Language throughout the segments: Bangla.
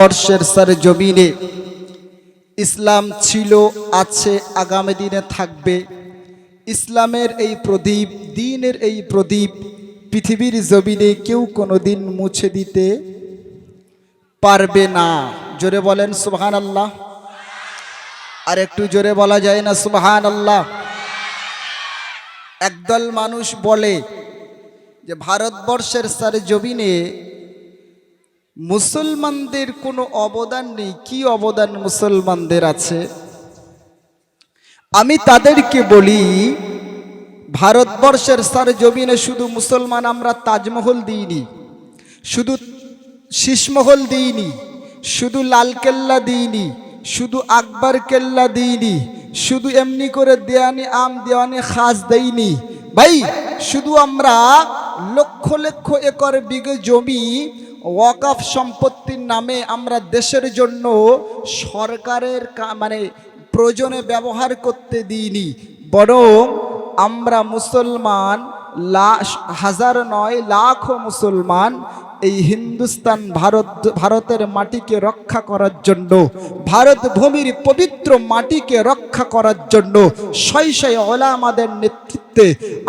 বর্ষের সার জমিনে ইসলাম ছিল, আছে, আগামী দিনে থাকবে। ইসলামের এই প্রদীপ, দিনের এই প্রদীপ পৃথিবীর জমিনে কেউ কোনো দিন মুছে দিতে পারবে না। জোরে বলেন সুবহান আল্লাহ আর একটু জোরে বলা যায় না সুবহান আল্লাহ একদল মানুষ বলে যে, ভারতবর্ষের সার জমিনে মুসলমানদের কোনো অবদান নেই। কি অবদান মুসলমানদের আছে? আমি তাদেরকে বলি, ভারতবর্ষের সার জমিনে শুধু মুসলমান আমরা তাজমহল দিইনি, শুধু শীষমহল দিইনি, শুধু লালকেল্লা দিইনি, শুধু আকবর কেল্লা দিইনি, শুধু এমনি করে দেয়ানি আম, দেওয়ানি খাস দেইনি। ভাই, শুধু আমরা লক্ষ লক্ষ একর বিঘে জমি ওয়াকাফ সম্পত্তির নামে আমরা দেশের জন্য সরকারের মানে প্রয়োজনে ব্যবহার করতে দিইনি। বরং আমরা মুসলমান, লা, হাজার নয় লাখো মুসলমান এই হিন্দুস্তান ভারত, ভারতের মাটিকে রক্ষা করার জন্য, ভারত ভূমির পবিত্র মাটিকে রক্ষা করার জন্য, শয় শয় ওলামাদের নেতৃত্বে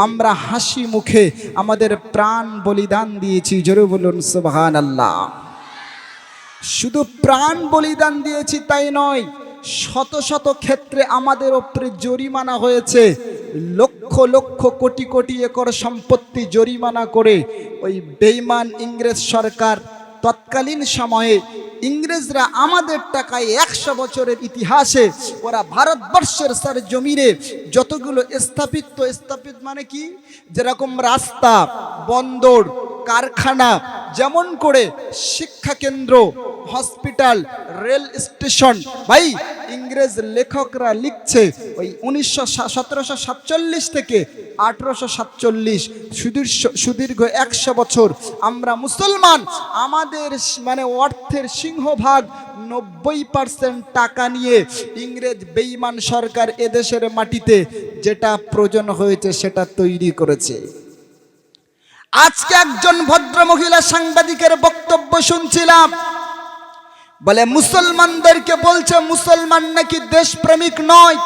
আমরা হাসি মুখে আমাদের প্রাণ বলিদান দিয়েছি। জোরে বলুন সুবহান আল্লাহ শুধু প্রাণ বলিদান দিয়েছি তাই নয়, শত শত ক্ষেত্রে আমাদের ওপরে জরিমানা হয়েছে। লক্ষ লক্ষ কোটি কোটি একর সম্পত্তি জরিমানা করে ওই বেইমান ইংরেজ সরকার তৎকালীন সময়ে ইংরেজরা আমাদের টাকায় একশো বছরের ইতিহাসে ওরা ভারতবর্ষের স্যার জমিনে যতগুলো স্থাপিত স্থাপিত মানে কি? যেরকম রাস্তা, বন্দর, কারখানা, যেমন করে শিক্ষা কেন্দ্র, হসপিটাল, রেল স্টেশন। ভাই ইংরেজ লেখকরা লিখছে, ওই উনিশশো সতেরোশো সাতচল্লিশ থেকে আঠেরোশো সাতচল্লিশ সুদীর্ঘ সুদীর্ঘ একশো বছর। আমরা মুসলমান, আমাদের মানে অর্থের সিংহভাগ নব্বই পার্সেন্ট টাকা নিয়ে ইংরেজ বেইমান সরকার এদেশের মাটিতে যেটা প্রয়োজন হয়েছে সেটা তৈরি করেছে। আজকে একজন ভদ্র মহিলা সাংবাদিকের বক্তব্য শুনছিলাম। বলে, মুসলমানদেরকে বলছে, মুসলমান নাকি দেশপ্রেমিক নয়?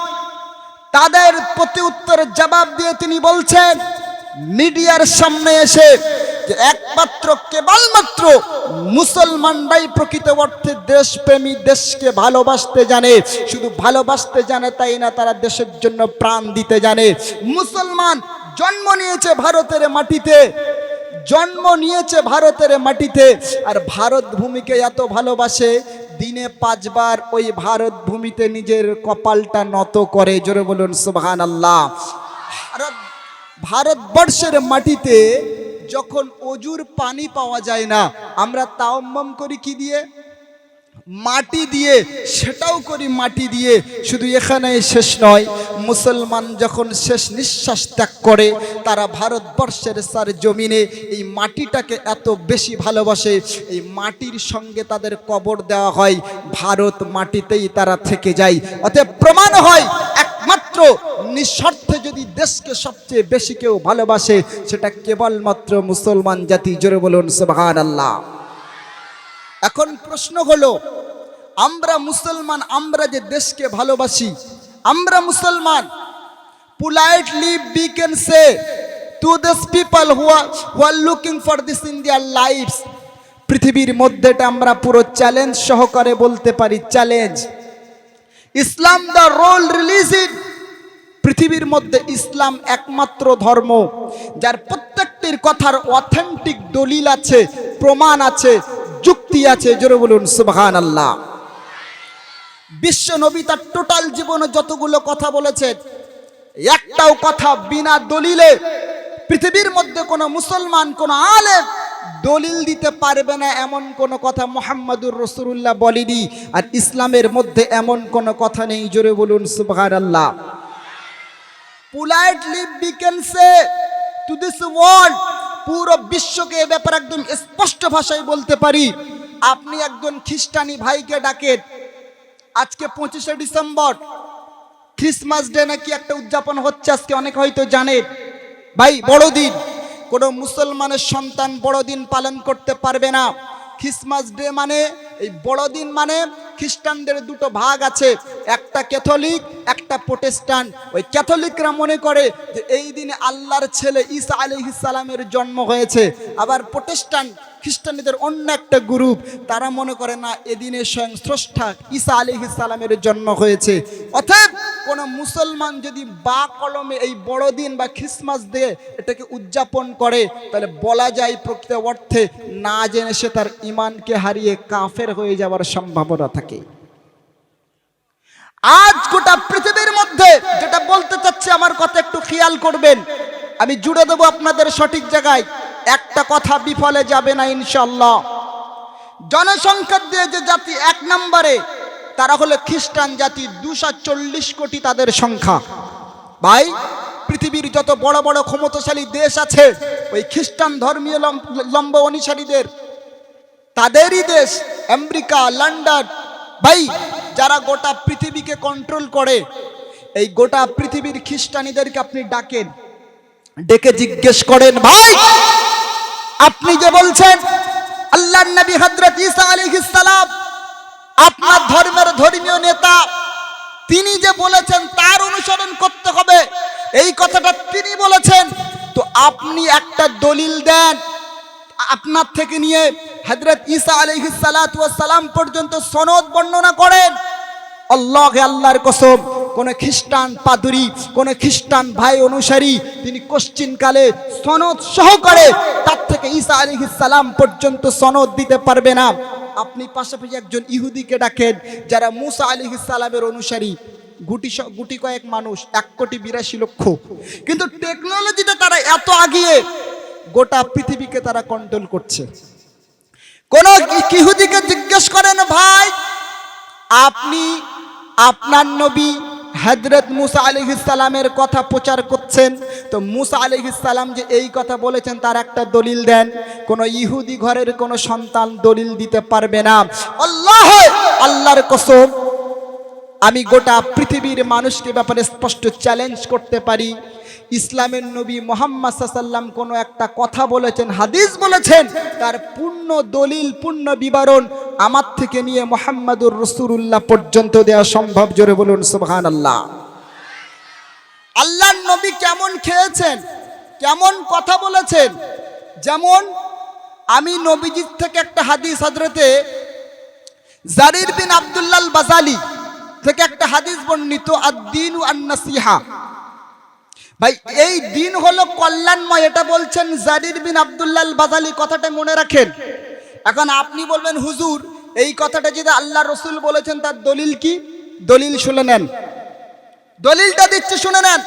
তাদের প্রতি উত্তরের জবাব দিয়ে তিনি বলছেন, মিডিয়ার সামনে এসে যে একমাত্র, কেবলমাত্র মুসলমানরাই প্রকৃত অর্থে দেশপ্রেমী, দেশকে ভালোবাসতে জানে। শুধু ভালোবাসতে জানে তাই না, তারা দেশের জন্য প্রাণ দিতে জানে। মুসলমান জন্ম নিয়েছে ভারতের মাটিতে। জন্ম নিয়েছে ভারতের মাটিতে। আর ভারত ভূমিকে এত ভালোবাসে, দিনে পাঁচবার ওই ভারত ভূমিতে নিজের কপালটা নত করে। জোরে বলুন সুবহান আল্লাহ ভারত, ভারতবর্ষের মাটিতে যখন অজুর পানি পাওয়া যায় না, আমরা তাওম্মম করি কি দিয়ে? মাটি দিয়ে, সেটাও করি মাটি দিয়ে। শুধু এখানেই শেষ নয় মুসলমান যখন শেষ নিঃশ্বাস ত্যাগ করে, তারা ভারতবর্ষের সার জমিনে এই মাটিটাকে এত বেশি ভালোবাসে, এই মাটির সঙ্গে তাদের কবর দেওয়া হয়, ভারত মাটিতেই তারা থেকে যায়। অতএব প্রমাণ হয়, একমাত্র নিঃস্বার্থে যদি দেশকে সবচেয়ে বেশি কেউ ভালোবাসে, সেটা কেবলমাত্র মুসলমান জাতি। জোরে বলুন সুবহান আল্লাহ এখন প্রশ্ন হলো, আমরা মুসলমান, আমরা যে দেশকে ভালোবাসি আমরা মুসলমান, politely we can say to these people who are who are looking for this in their পৃথিবীর মধ্যে এটা আমরা পুরো চ্যালেঞ্জ সহকারে বলতে পারি challenge Islam the role religion পৃথিবীর মধ্যে ইসলাম একমাত্র ধর্ম, যার প্রত্যেকটির কথার অথেন্টিক দলিল আছে, প্রমাণ আছে, যুক্তি আছে, জোরে বলুন সুবহান আল্লাহ বিশ্ব নবী তার টোটাল জীবনে যতগুলো কথা বলেছেন একটাও কথা বিনা দলিলে পৃথিবীর মধ্যে কোনো মুসলমান, কোন আলেম দলিল দিতে পারবে না এমন কোনো কথা মোহাম্মদুর রসুল্লাহ বলেনি। আর ইসলামের মধ্যে এমন কোনো কথা নেই, জোরে বলুন সুবহান আল্লাহ we can say to this world, পুরো বিশ্বকে এ ব্যাপারে একদম স্পষ্ট ভাষায় বলতে পারি। আপনি একজন খ্রিস্টানি ভাইকে ডাকেন আজকে পঁচিশে ডিসেম্বর। ক্রিসমাস ডে নাকি একটা উদযাপন হচ্ছে, আজকে অনেক হয়তো জানেন ভাই, বড়দিন। কোনো মুসলমানের সন্তান বড়দিন পালন করতে পারবে না। ক্রিসমাস ডে মানে এই বড়দিন মানে খ্রিস্টানদের দুটো ভাগ আছে। একটা ক্যাথলিক, একটা প্রোটেস্টান্ট। ওই ক্যাথলিকরা মনে করে যে এই দিনে আল্লাহর ছেলে ঈসা আলাইহিস সালামের জন্ম হয়েছে। আবার প্রোটেস্টান্ট খ্রিস্টানদের অন্য একটা গ্রুপ, তারা মনে করে না এদিনে স্বয়ং স্রষ্টা ঈসা আলাইহিস সালামের জন্ম হয়েছে। অতএব কোন মুসলমান যদি বা কলমে এই বড়দিন বা খ্রিসমাস দিয়ে এটাকে উদযাপন করে, তাহলে বলা যায় প্রকৃত অর্থে না জেনে সে তার ইমানকে হারিয়ে কাফের হয়ে যাওয়ার সম্ভাবনা থাকে। আজ গোটা পৃথিবীর মধ্যে যেটা বলতে চাচ্ছি আমার কথা একটু খেয়াল করবেন। আমি জুড়ে দেবো আপনাদের সঠিক জায়গায়। একটা কথা বিফলে যাবে না ইনশাল্লাহ জনসংখ্যার দিয়ে যে জাতি এক নম্বরে, তারা হলো খ্রিস্টান জাতি, দুশো চল্লিশ কোটি তাদের সংখ্যা। ভাই, পৃথিবীর যত বড় বড় ক্ষমতাশালী দেশ আছে, ওই খ্রিস্টান ধর্মীয় লম- লম্ব অনুসারীদের, তাদেরই দেশ, আমেরিকা, লন্ডন। ভাই, যারা গোটা পৃথিবীকে কন্ট্রোল করে, এই গোটা পৃথিবীর খ্রিস্টানীদেরকে আপনি ডাকেন, ডেকে জিজ্ঞেস করেন, ভাই আপনি যে বলছেন আল্লাহ নবী হজরত ইসা আলাইহিস সালাম, আপনার ধর্মের ধর্মীয় নেতা, তিনি যে বলেছেন তার অনুসরণ করতে হবে, এই কথাটা তিনি বলেছেন, তো আপনি একটা দলিল দেন, আপনার থেকে নিয়ে হজরত ইসা সালাম পর্যন্ত সনদ বর্ণনা করেন। আল্লাহকে আল্লাহর কসম, কোন খ্রিস্টান পাদুরি, কোন খ্রিস্টান ভাই অনুসারী, তিনি কোশ্চিন কালে সনদ সহকারে তার থেকে ঈসা আলাইহিস সালাম পর্যন্ত সনদ দিতে পারবে না। আপনি পাশাপাশি একজন ইহুদিকে ডাকেন, যারা মুসা আলাইহিস সালামের অনুসারী। গুটি গুটি কয়েক মানুষ, এক কোটি বিরাশি লক্ষ। কিন্তু টেকনোলজিতে তারা এত আগিয়ে গোটা পৃথিবীকে তারা কন্ট্রোল করছে। কোন ইহুদিকে জিজ্ঞেস করেন, ভাই, আপনি আপনার নবী হজরত মুসা আলিহিসালামের কথা প্রচার করছেন। তো মুসা আলিহিস সালাম যে এই কথা বলেছেন, তার একটা দলিল দেন। কোন ইহুদি ঘরের কোন সন্তান দলিল দিতে পারবে না। আল্লাহ! আল্লাহর কসম আমি গোটা পৃথিবীর মানুষকে ব্যাপারে স্পষ্ট চ্যালেঞ্জ করতে পারি। ইসলামের নবী মোহাম্মদ সাল্লাম কোনো একটা কথা বলেছেন, হাদিস বলেছেন, তার পূর্ণ দলিল, পূর্ণ বিবরণ আমার থেকে নিয়ে মোহাম্মদুর রসুল্লাহ পর্যন্ত দেওয়া সম্ভব, জোরে বলুন সুবহান আল্লাহ আল্লাহর নবী কেমন খেয়েছেন, কেমন কথা বলেছেন? যেমন, আমি নবীজির থেকে একটা হাদিস হজরতে জারির বিন আব্দুল্লাল বাজালি থেকে একটা হাদিস বর্ণিত আদিন আন্নাসিহা। ভাই, এই দিন হলো কল্যাণময়, এটা বলছেন জারির বিন আব্দুল্লাল বাজালি কথাটা মনে রাখেন। এখন আপনি বলবেন, হুজুর, এই কথাটা যদি আল্লাহ রসুল বলেছেন, তার দলিল কি? দলিল শুনে নেন। দলিলটা দিচ্ছি, শুনে নেন।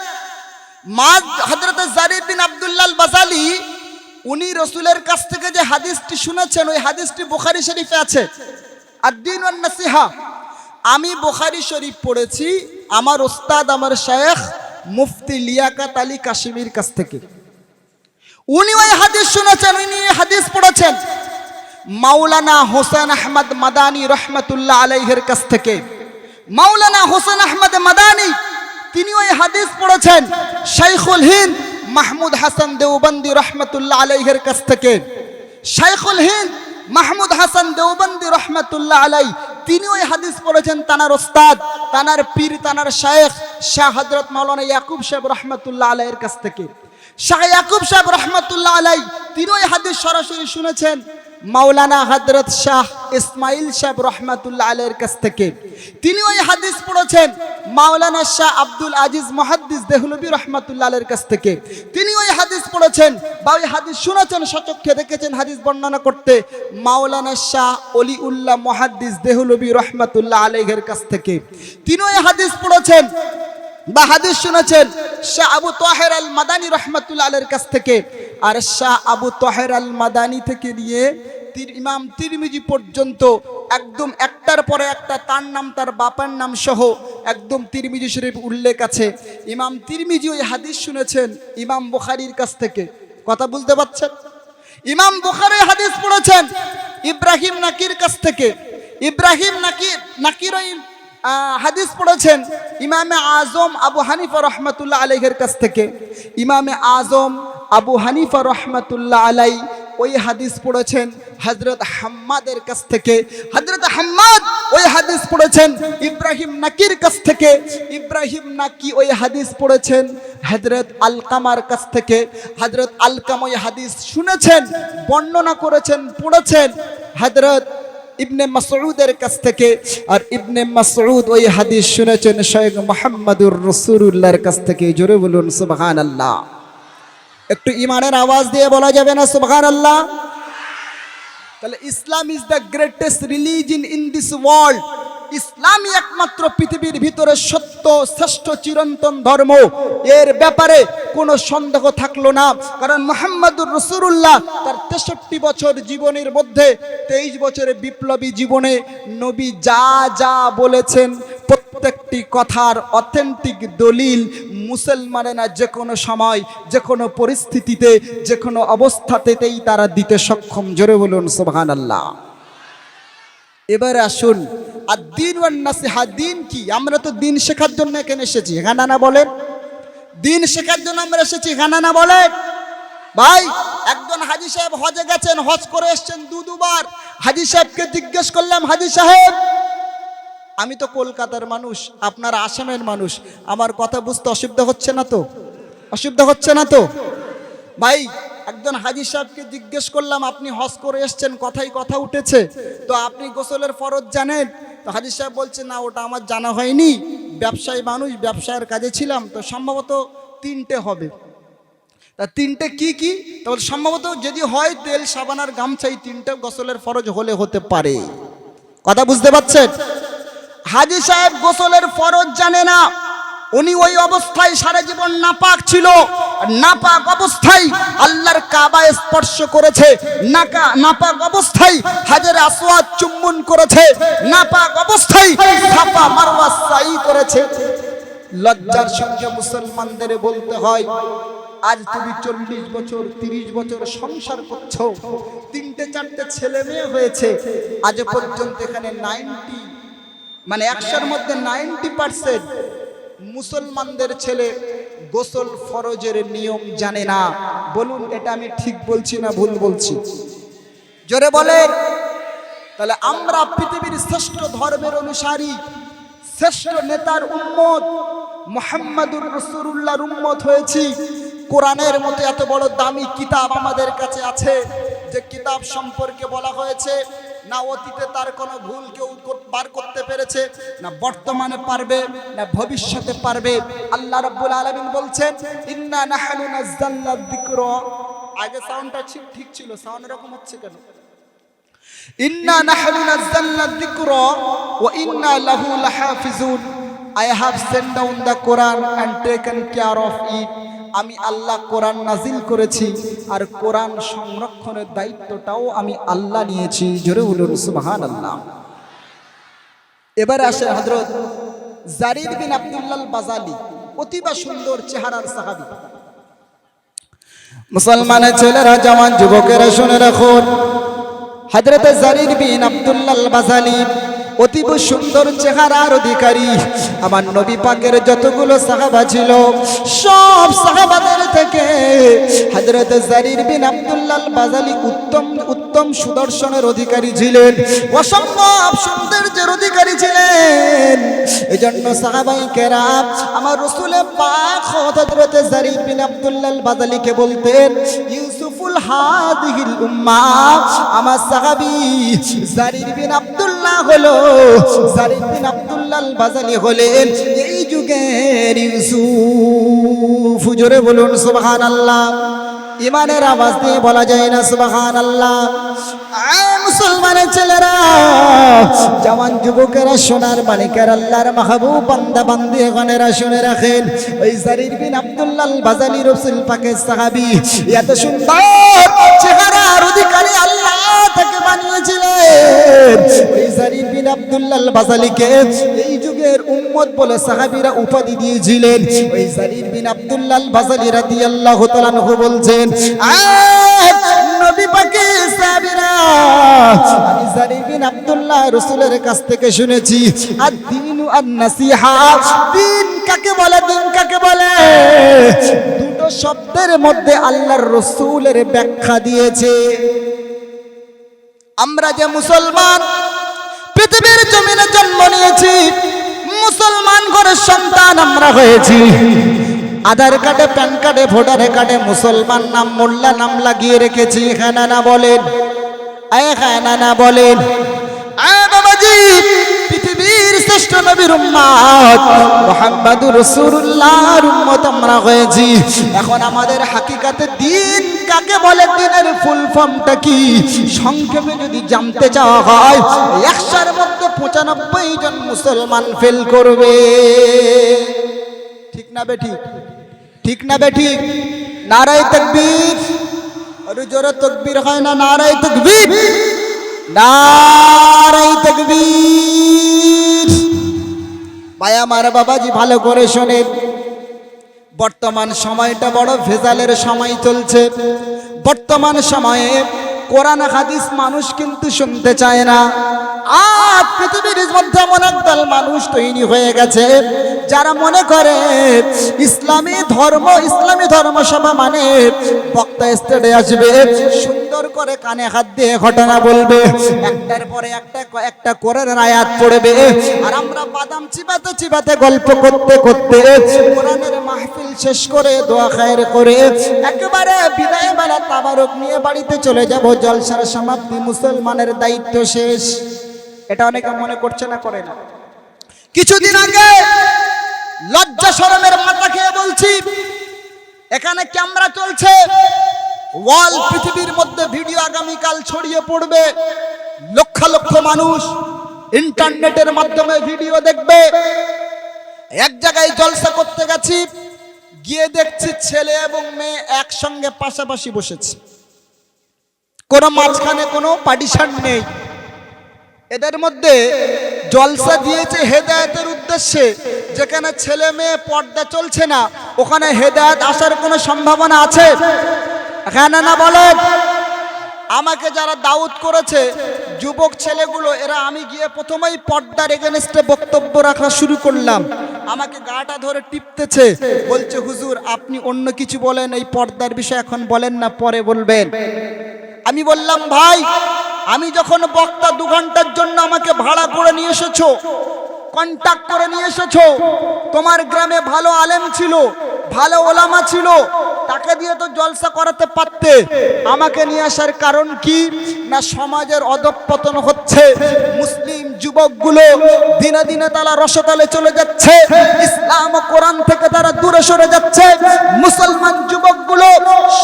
জারির বিন বাজালি উনি রসুলের কাছ থেকে যে হাদিসটি শুনেছেন, ওই হাদিসটি বুখারি শরীফে আছে। আর দিন নাসিহা আমি বুখারি শরীফ পড়েছি, আমার ওস্তাদ, আমার শেখ মুফতি লিয়াকাত আলী কাশ্মীর কাছ থেকে। উনি ওই হাদিস শুনেছেন, উনি হাদিস পড়েছেন। মাওলানা হোসেন আহমদ মাদানি রহমতুল্লাহ আলাইহের কাছ থেকে। মাওলানা হোসেন আহমদ মাদানি, তিনি ওই হাদিস পড়েছেন, শাইখুল হিন্দ মাহমুদ হাসান দেওবন্দি রহমতুল্লাহ আলাইহের কাছ থেকে। শাইখুল হিন্দ মাহমুদ হাসান দেওবন্দি রহমতুল্লাহ আলাই তিনি ওই হাদিস পড়েছেন তানার ওস্তাদ, তানার পীর, তানার শায়েখ শাহ হজরত মৌলানা ইয়াকুব সাহেব রহমতুল্লাহ আলাইয়ের কাছ থেকে। শাহ ইয়াকুব সাহেব রহমতুল্লাহ আলাই তিনি ওই হাদিস সরাসরি শুনেছেন। মাওলানা হজরত শাহ ইসমাইল সাহেব রহমাতুল্লাহ আলের কাছ থেকে। তিনি ওই হাদিস পড়েছেন, মাওলানা শাহ আব্দুল আজিজ মহাদ্দিস দেহলবি রহমতুল্লাহ আলাইয়ের কাছ থেকে। তিনি ওই হাদিস পড়েছেন বা ওই হাদিস শুনেছেন, সচক্ষে দেখেছেন হাদিস বর্ণনা করতে। মাওলানা শাহ অলি উল্লাহ মহাদ্দিস দেহলবি রহমতুল্লাহ আলাইহের কাছ থেকে। তিনি ওই হাদিস পড়েছেন বা হাদিস শুনেছেন, শাহ আবু তোহের আল মাদানী রহমতুল্লাহ আলের কাছ থেকে। আর শাহ আবু তোহের আল মাদানি থেকে নিয়ে ইমাম তিরমিজি পর্যন্ত একদম একটার পরে একটা তার নাম, তার বাপার নাম সহ একদম তিরমিজি শরীফ উল্লেখ আছে। ইমাম তিরমিজি ওই হাদিস শুনেছেন, ইমাম বুখারির কাছ থেকে। কথা বুঝতে পারছেন? ইমাম বুখারি হাদিস পড়েছেন, ইব্রাহিম নাকির কাছ থেকে। ইব্রাহিম নাকির নাকির ওই হাদিস পড়েছেন, ইমামে আজম আবু হানিফা রহমতুল্লাহ আলাইহের কাছ থেকে। ইমামে আজম আবু হানিফা রহমতুল্লাহ আলাই ওই হাদিস পড়েছেন হজরত হাম্মাদের কাছ থেকে। হজরত হাম্মাদ ওই হাদিস পড়েছেন, ইব্রাহিম নাকির কাছ থেকে। ইব্রাহিম নাকি ওই হাদিস পড়েছেন হজরত আলকামার কাছ থেকে। হজরত আলকাম ওই হাদিস শুনেছেন, বর্ণনা করেছেন, পড়েছেন হজরত ইবনে মাসউদের কাছ থেকে। আর ইবনে মাসউদ ওই হাদিস শুনেছেন শেখ মোহাম্মদুর রসুল্লাহর কাছ থেকে। জোরে বলুন, সুবহানাল্লাহ। একটু ইমানের আওয়াজ দিয়ে বলা যাবে না, সুবহানাল্লাহ? তাহলে Islam is the greatest religion in this world ইসলামই একমাত্র পৃথিবীর ভিতরে সত্য, শ্রেষ্ঠ চিরন্তন ধর্ম। এর ব্যাপারে কোনো সন্দেহ থাকল না। কারণ মোহাম্মদুর রসুল্লাহ তার তেষট্টি বছর জীবনের মধ্যে, তেইশ বছরের বিপ্লবী জীবনে নবী যা যা বলেছেন, প্রত্যেকটি কথার অথেন্টিক দলিল মুসলমানেরা যে কোনো সময়, যে কোনো পরিস্থিতিতে, যে কোনো অবস্থাতেই তারা দিতে সক্ষম। জোরে বলুন সোহান আল্লাহ এবারে আসুন আর দিন নাসিহা দিন কি? আমরা তো দিন শেখার জন্য এখানে এসেছি হ্যাঁ না বলেন? দিন শেখার জন্য আমরা এসেছি হ্যাঁ না বলেন? ভাই, একজন হাজি সাহেব হজে গেছেন, হজ করে এসছেন দু দুবার হাজি সাহেবকে জিজ্ঞেস করলাম, হাজি সাহেব আমি তো কলকাতার মানুষ, আপনার আসামের মানুষ। আমার কথা বুঝতে অসুবিধা হচ্ছে না তো? অসুবিধা হচ্ছে না তো? ভাই, একজন হাজি সাহেবকে জিজ্ঞেস করলাম, আপনি হজ করে এসছেন, কথাই কথা উঠেছে। তো আপনি গোসলের ফরজ জানেন? তো হাজি সাহেব বলছে, না, ওটা আমার জানা হয়নি। ব্যবসায়ী মানুষ, ব্যবসায়ের কাজে ছিলাম। তো সম্ভবত তিনটে হবে। তা তিনটে কি কি? তাহলে সম্ভবত যদি হয়, তেল, সাবান আর গামছা এই তিনটে গোসলের ফরজ হলে হতে পারে। কথা বুঝতে পারছেন? হাজি সাহেব গোসলের ফরজ জানে না। উনি ওই অবস্থায় সারা জীবন নাপাক ছিল। নাপাক অবস্থায় আল্লাহর কাবা স্পর্শ করেছে। নাকা, নাপাক অবস্থায় হাজার আসওয়াদ চুম্বন করেছে। নাপাক অবস্থায় সাফা মারওয়া সাই করেছে। লজ্জার সঙ্গে মুসলমানদের বলতে হয়, আজ তুমি চল্লিশ বছর, তিরিশ বছর সংসার করছ। তিনটে, চারটে ছেলে মেয়ে হয়েছে। আজ পর্যন্ত এখানে নাইনটি মানে একশোর মধ্যে নাইনটি পার্সেন্ট মুসলমানদের ছেলে গোসল ফরজের নিয়ম জানে না। বলুন, এটা আমি ঠিক বলছি না ভুল বলছি? জোরে বলেন। তাহলে আমরা পৃথিবীর শ্রেষ্ঠ ধর্মের অনুসারী, শ্রেষ্ঠ নেতার উম্মত, মোহাম্মদুর রসুল্লাহর উম্মত হয়েছি। কোরআনের মতো এত বড় দামি কিতাব আমাদের কাছে আছে, যে কিতাব সম্পর্কে বলা হয়েছে না অতীতে তার কোনো ভুল কেউ পার করতে পেরেছে, না বর্তমানে পারবে, না ভবিষ্যতে পারবে। আল্লাহ রাব্বুল আলামিন বলছেন, ইন্না নাহনু নাযালনা যিকরা। আগে সাউন্ডটা ঠিক ঠিক ছিল, সাউন্ড এরকম হচ্ছে কেন? ইন্না নাহনু নাযালনা যিকরা ওয়া ইন্না লাহু লাহাফিজুন। I have sent down the Quran and taken care of it. আমি আল্লাহ কোরআন নাজিল করেছি আর কোরআন সংরক্ষণের দায়িত্বটাও আমি আল্লাহ নিয়েছি। জোরে বলুন সুবহান আল্লাহ এবারে আসে হজরত জারিদ বিন আব্দুল্লাহ বাজালি, অতিবা সুন্দর চেহারার সাহাবী। মুসলমানের ছেলেরা জওয়ান যুবকেরা শুনে রাখুন হজরত জারির বিন আব্দুল্লাল বাজালি অতীব সুন্দর চেহারার অধিকারী। আমার নবী পাকের যতগুলো সাহাবা ছিল, সব সাহাবাদের থেকে হজরত জারির বিন আব্দুল্লাল বাজালি উত্তম উত্তম সুদর্শনের অধিকারী ছিলেন। অসম্ভব সৌন্দর্যের অধিকারী ছিলেন। এই জন্য সাহাবাই কেরাম আমার রসুলের পাক হজরত জারির বিন আব্দুল্লাল বাজালিকে বলতেন, ইউসুফুল হাদিহিল উম্মা, আমার সাহাবী জারির বিন আব্দুল্লাহ হলো জারির বিন আব্দুল্লাহ বাজালি হলেন এই যুগের ইউসুফ। জোরে বলুন, সুবহানাল্লাহ। ইমানের আওয়াজ দিয়ে বলা যায় না সুবহান আল্লাহ মুসলমানের ছেলেরা, জওয়ান যুবকেরা, সোনার মালিকের আল্লাহর মাহবুব, বান্দা বান্দি এখানেরা শুনে রাখেন, ওই জারির বিন আব্দুল্লাহ বাজালি রসুল পাকে সাহাবি এত সুন্দর চেহারার অধিকারী আল্লাহ তাকে বানিয়েছিলেন। ওই জারির বিন আব্দুল্লাহ বাজালিকে যুগের উম্মত বলে সাহাবীরা উপাধি দিয়েছিলেন। ওই জারির বিন আব্দুল্লাহ বাজালি রাদিয়াল্লাহু তাআলা আনহু বলছেন দুটো শব্দের মধ্যে ব্যাখ্যা দিয়েছে। আমরা যে মুসলমান, পৃথিবীর জমিনে জন্ম নিয়েছি মুসলমান ঘরের সন্তান আমরা হয়েছি। আধার কার্ডে, প্যান কার্ডে, ভোটার কার্ডে মুসলমান নাম, মোল্লা নাম লাগিয়ে রেখেছি। হ্যাঁ না বলেন। হ্যাঁ না বলেন। শ্রেষ্ঠ নবীর উম্মত উম্মত আমরা হয়েছি। এখন আমাদের হাকিকাতে দিন কাকে বলে? দিনের ফুল ফর্মটা কি? সংক্ষেপে যদি জানতে চাওয়া হয়, একশোর মধ্যে পঁচানব্বই জন মুসলমান ফেল করবে। ঠিক না বেঠিক ঠিক না বেঠিক নারায় তকবীর। আরও জোরে তকবীর হয় না? নারায় তকবীর। নারাই তকবীর। ভাই, আমার বাবাজি ভালো করে শোনেন। বর্তমান সময়টা বড় ভেজালের সময় চলছে। বর্তমান সময়ে কোরআন হাদিস মানুষ কিন্তু শুনতে চায় না। আর পৃথিবীর মধ্যে এমন একদল মানুষ তৈরি হয়ে গেছে, যারা মনে করে ইসলামী ধর্ম ইসলামী ধর্ম ধর্মসভা মানে বক্তা স্টেডে আসবে করে কানে হাত দিয়ে ঘটনা বলবে। একটার পরে একটা একটা কোরআন আয়াত পড়বে। আর আমরা বাদাম চিবাতে চিবাতে গল্প করতে করতে কোরআনের মাহফিল শেষ করে দোয়া খায়ের করে একেবারে বিদায় বেলা তাবারক নিয়ে বাড়িতে চলে যাব। জলসার সমাপ্তি মুসলমানের দায়িত্ব শেষ। এটা অনেকে মনে করছে না, করে না। কিছুদিন আগে লজ্জা শরমের মাথা খেয়ে বলছি, এখানে ক্যামেরা চলছে। ওয়াল পৃথিবীর মধ্যে ভিডিও আগামীকাল ছড়িয়ে পড়বে। লক্ষ লক্ষ মানুষ ইন্টারনেটের মাধ্যমে ভিডিও দেখবে। এক জায়গায় জলসা করতে গেছি, গিয়ে দেখছি ছেলে এবং মেয়ে একসঙ্গে পাশাপাশি বসেছে। কোনো মাঝখানে কোনো পার্টিশন নেই। এদের মধ্যে জলসা দিয়েছে হেদায়তের উদ্দেশ্যে, যেখানে ছেলে মেয়ে পর্দা চলছে না, ওখানে হেদায়ত আসার কোনো সম্ভাবনা আছে? হ্যাঁ না আমাকে যারা দাউদ করেছে, যুবক ছেলেগুলো, এরা আমি গিয়ে প্রথমেই পর্দার এগেনস্টে বক্তব্য রাখা শুরু করলাম। আমাকে গাটা ধরে টিপতেছে, বলছে, হুজুর, আপনি অন্য কিছু বলেন, এই পর্দার বিষয়ে এখন বলেন না, পরে বলবেন। আমি বললাম, ভাই, আমি যখন বক্তা দু ঘণ্টার জন্য আমাকে ভাড়া করে নিয়ে এসেছ কন্ট্যাক্ট করে নিয়ে এসেছ? তোমার গ্রামে ভালো আলেম ছিল, ভালো ওলামা ছিল, তাকে দিয়ে তো জলসা করাতে পারতে। আমাকে নিয়ে আসার কারণ কি? না সমাজের অধঃপতন হচ্ছে, মুসলিম যুবকগুলো দিনে দিনে তারা রসতালে চলে যাচ্ছে, ইসলাম ও কোরআন থেকে তারা দূরে সরে যাচ্ছে, মুসলমান যুবকগুলো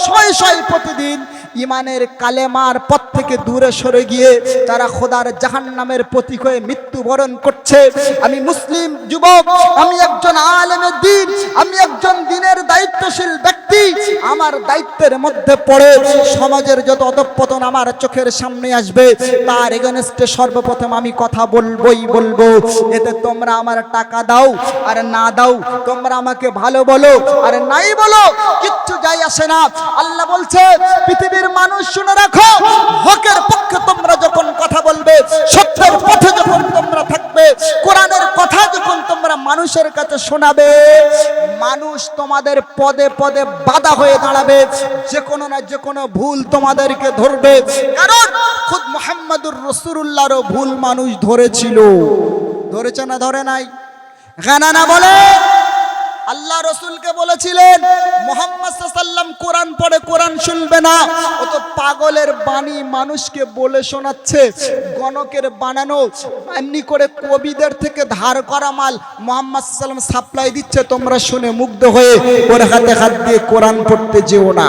শয় শয় প্রতিদিন ইমানের কালেমার পথ থেকে দূরে সরে গিয়ে তারা খোদার জাহান নামের প্রতীক হয়ে মৃত্যুবরণ করছে। আমি মুসলিম যুবক, আমি একজন আলেমের দিন, আমি একজন দিনের দায়িত্বশীল ব্যক্তি। আমার দায়িত্বের মধ্যে পড়ে সমাজের যত অধঃপতন আমার চোখের সামনে আসবে, তার এগেনস্টে সর্বপ্রথম আমি কথা বলবোই বলব। এতে তোমরা আমার টাকা দাও আর না দাও, তোমরা আমাকে ভালো বলো আর নাই বলো, কিচ্ছু যাই আসে না। আল্লাহ বলছে, পৃথিবীর মানুষ শুনে রাখো। হকের পক্ষে তোমরা যখন কথা বলবে, সত্যের পথে যখন তোমরা থাকবে, কোরআনের কথা যখন তোমরা মানুষের কাছে শোনাবে, মানুষ তোমাদের পদে পদে বাধা হয়ে দাঁড়াবে। যে কোনো না যে কোনো ভুল তোমাদেরকে ধরবে। কারণ খুদ মোহাম্মদুর রসুল্লাহরও ভুল মানুষ ধরেছিল। ধরেছে না ধরে নাই? গানা না বলে? আল্লাহ রসুলকে বলেছিলেন, মোহাম্মদ সাল্লাম কোরআন পড়ে কোরআন শুনবে না। ও তো পাগলের বাণী মানুষকে বলে শোনাচ্ছে, গণকের বানানো এমনি করে কবিদের থেকে ধার করা মাল মোহাম্মদ সাল্লাম সাপ্লাই দিচ্ছে, তোমরা শুনে মুগ্ধ হয়ে ওর হাতে হাত দিয়ে কোরআন পড়তে যেও না।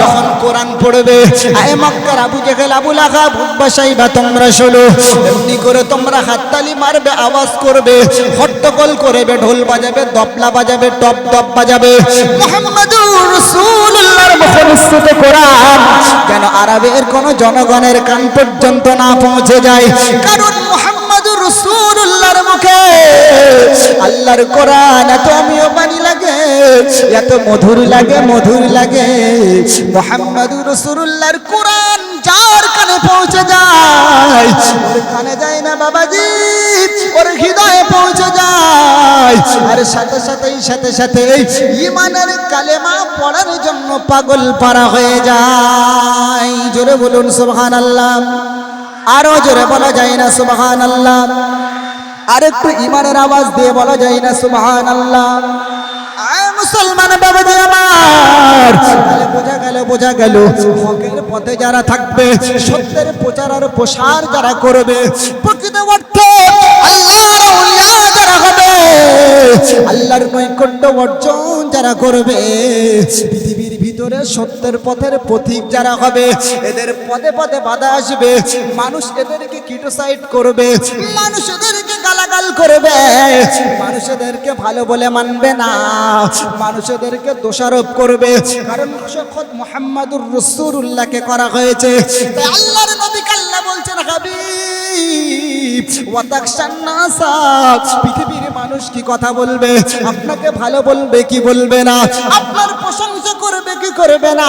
যখন কোরআন পড়বে আয় মক্কার আবু জেহেল আবু লাহাব উদ্বাসাইবা তোমরা শোনো এমনি করে তোমরা হাততালি মারবে আওয়াজ করবে হট্টগোল করবে ঢোল বাজাবে দবলা বাজাবে টপ টপ বাজাবে। মুহাম্মাদুর রাসূলুল্লাহর মুখনিসৃত কোরআন। যেন আরবের কোন জনগণের কান পর্যন্ত না পৌঁছে যায়। কারণ রাসূলুল্লাহর মুখে। আল্লাহর কোরআন এত আমিও বাণী লাগে, এত মধুর লাগে মধুর লাগে। মোহাম্মদুর রসুল্লাহর কোরআন যার কানে পৌঁছে যায় কানে যায় না বাবাজি, ওর হৃদয়ে পৌঁছে যায়। আর সাথে সাথেই, সাথে সাথে ইমানের কালেমা পড়ার জন্য পাগল পারা হয়ে যায়। জোরে বলুন সুবহান আল্লাহ আরও জোরে বলা যায় না সুবাহান আল্লাহ আর ইমানের আওয়াজ দিয়ে বলা যায় না সুবাহান আল্লাহ মুসলমান বাবাজি আমার। বোঝা গেল বোঝা গেল হকের পথে যারা থাকবে, সত্যের প্রচার আর প্রসার যারা করবে, প্রকৃত অর্থে হবে আল্লাহর নৈকট্য অর্জন যারা করবে, পৃথিবীর ভিতরে সত্যের পথের পথিক যারা হবে, এদের পদে পদে বাধা আসবে। মানুষ এদেরকে ক্রিটিসাইড করবে। মানুষ এদেরকে গালাগাল করবে। মানুষ এদেরকে ভালো বলে মানবে না। মানুষ এদেরকে দোষারোপ করবে। কারণ শপথ মোহাম্মদুর রসুল্লাহকে করা হয়েছে। আল্লাহর নবী কাল্লা বলছেন, হাবিব পৃথিবীর মানুষ কি কথা বলবে? আপনাকে ভালো বলবে কি বলবে না? আপনার প্রশংসা করবে, কি করবে না?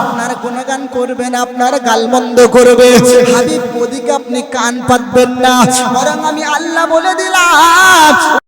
আপনার গুণগান করবে না, আপনার গালমন্দ করবে। হাবিব, ওদিকে আপনি কান পাতবেন না। বরং আমি আল্লাহ বলে দিলাম।